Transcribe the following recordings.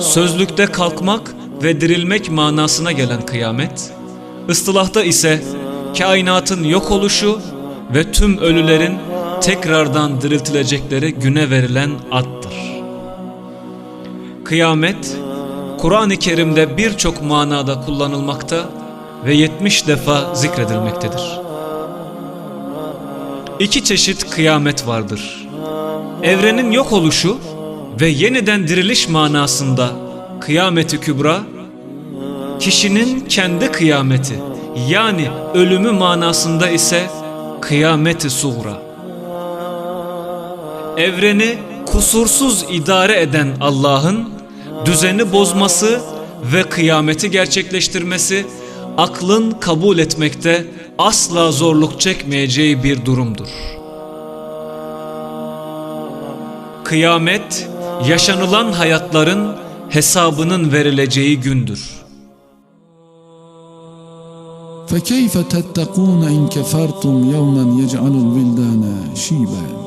sözlükte kalkmak ve dirilmek manasına gelen kıyamet, ıstılahta ise kainatın yok oluşu ve tüm ölülerin tekrardan diriltilecekleri güne verilen addır. Kıyamet, Kur'an-ı Kerim'de birçok manada kullanılmakta ve 70 defa zikredilmektedir. İki çeşit kıyamet vardır. Evrenin yok oluşu ve yeniden diriliş manasında kıyameti kübra, kişinin kendi kıyameti yani ölümü manasında ise kıyameti suğra. Evreni kusursuz idare eden Allah'ın düzeni bozması ve kıyameti gerçekleştirmesi aklın kabul etmekte asla zorluk çekmeyeceği bir durumdur. Kıyamet yaşanılan hayatların hesabının verileceği gündür. فكيف تتقون إن كفرتم يوما يجعل الولدان شيبا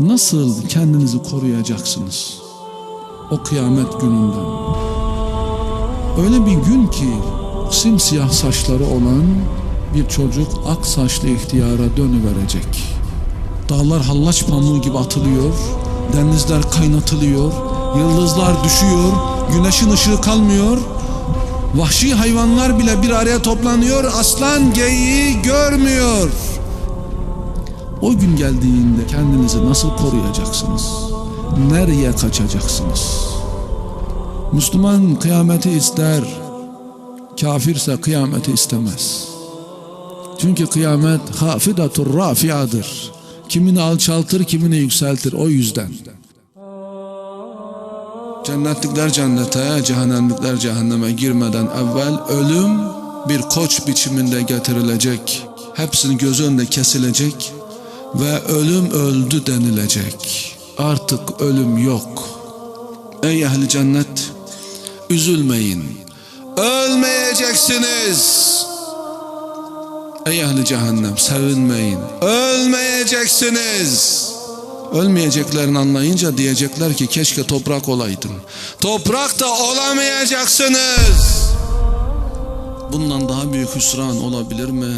Nasıl kendinizi koruyacaksınız o kıyamet gününden? Öyle bir gün ki simsiyah saçları olan bir çocuk ak saçlı ihtiyara dönüverecek. Dağlar hallaç pamuğu gibi atılıyor, denizler kaynatılıyor, yıldızlar düşüyor, güneşin ışığı kalmıyor. Vahşi hayvanlar bile bir araya toplanıyor, aslan geyiği görmüyor. O gün geldiğinde kendinizi nasıl koruyacaksınız? Nereye kaçacaksınız? Müslüman kıyameti ister, kafirse kıyameti istemez. Çünkü kıyamet hafidatur rafiadır. Kimini alçaltır, kimini yükseltir o yüzden. Cennetlikler cennete, cehennemlikler cehenneme girmeden evvel ölüm bir koç biçiminde getirilecek. Hepsinin gözü önünde kesilecek ve ölüm öldü denilecek. Artık ölüm yok. Ey ehli cennet, üzülmeyin. Ölmeyeceksiniz. Ey ehli cehennem sevinmeyin. Ölmeyeceksiniz. Ölmeyeceklerini anlayınca diyecekler ki keşke toprak olaydın. Toprak da olamayacaksınız. Bundan daha büyük hüsran olabilir mi?